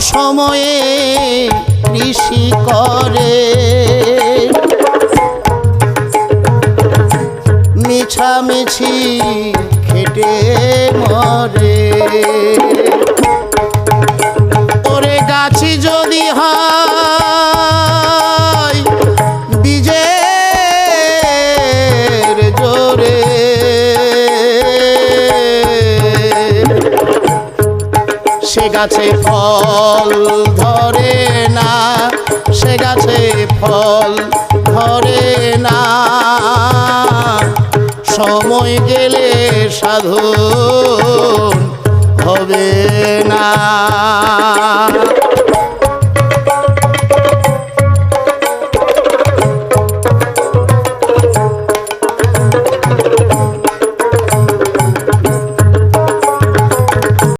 সময়ে কৃষি করে। মিছামিছি খেটে মরে। ওরে গাছি যদি হয় সে গাছে ফল ধরে না, সে গাছে ফল ধরে না। সময় গেলে সাধু হবে না।